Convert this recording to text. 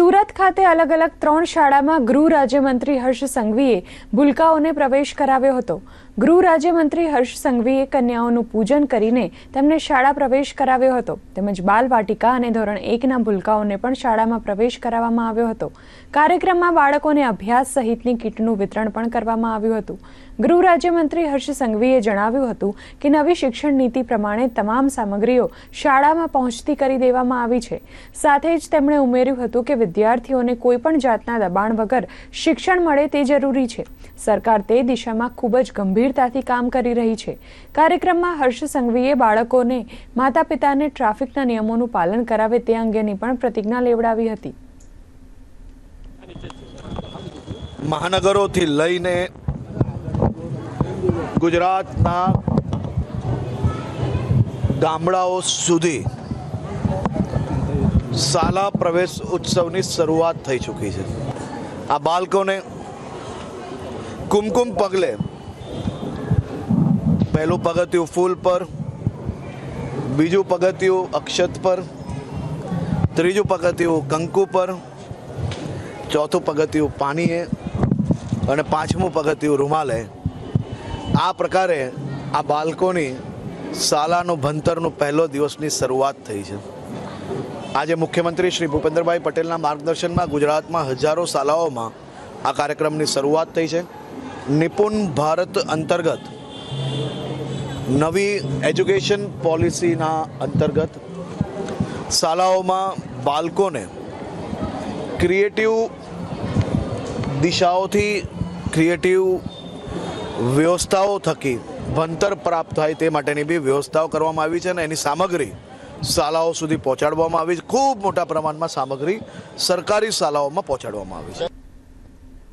સુરત ખાતે અલગ અલગ ત્રણ શાળામાં ગૃહ રાજ્યમંત્રી હર્ષ સંઘવીએ ભૂલકાઓને પ્રવેશ કરાવ્યો હતો. ગૃહ રાજ્યમંત્રી હર્ષ સંઘવીએ કન્યાઓનું પૂજન કરીને તેમને શાળા પ્રવેશ કરાવ્યો હતો. તેમજ બાલ વાટિકા અને ધોરણ એકના ભૂલકાઓને પણ શાળામાં પ્રવેશ કરાવવામાં આવ્યો હતો. કાર્યક્રમમાં બાળકોને અભ્યાસ સહિતની કીટનું વિતરણ પણ કરવામાં આવ્યું હતું. ગૃહ રાજ્યમંત્રી હર્ષ સંઘવીએ જણાવ્યું હતું કે નવી શિક્ષણ નીતિ પ્રમાણે તમામ સામગ્રીઓ શાળામાં પહોંચતી કરી દેવામાં આવી છે. સાથે જ તેમણે ઉમેર્યું હતું કે વિદ્યાર્થીઓને કોઈપણ જાતના દબાણ વગર શિક્ષણ મળે તે જરૂરી છે. સરકાર તે દિશામાં ખૂબ જ ગંભીરતાથી કામ કરી રહી છે. કાર્યક્રમમાં હર્ષ સંઘવીએ બાળકોને માતા પિતાને ટ્રાફિકના નિયમોનું પાલન કરાવે તે અંગેની પણ પ્રતિજ્ઞા લેવડાવી હતી. મહાનગરોથી લઈને ગુજરાતના ગામડાઓ સુધી શાળા પ્રવેશ ઉત્સવની શરૂઆત થઈ ચૂકી છે. આ બાળકોને કુમકુમ પગલે પહેલું પગથિયું ફૂલ પર, બીજું પગથિયું અક્ષત પર, ત્રીજું પગથિયું કંકુ પર, ચોથું પગથિયું પાણીએ અને પાંચમું પગથિયું રૂમાલે. આ પ્રકારે આ બાળકોની શાળાનું ભણતરનું પહેલો દિવસની શરૂઆત થઈ છે. આજે મુખ્યમંત્રી શ્રી ભૂપેન્દ્રભાઈ પટેલના માર્ગદર્શનમાં ગુજરાતમાં હજારો શાળાઓમાં આ કાર્યક્રમની શરૂઆત થઈ છે. નિપુણ ભારત અંતર્ગત નવી એજ્યુકેશન પોલિસીના અંતર્ગત શાળાઓમાં બાળકોને ક્રિએટિવ દિશાઓથી ક્રિએટિવ વ્યવસ્થાઓ થકી ભણતર પ્રાપ્ત થાય તે માટેની બી વ્યવસ્થાઓ કરવામાં આવી છે અને એની સામગ્રી શાળાઓ સુધી પહોંચાડવામાં આવી છે. ખૂબ મોટા પ્રમાણમાં સામગ્રી સરકારી શાળાઓમાં પહોંચાડવામાં આવી છે.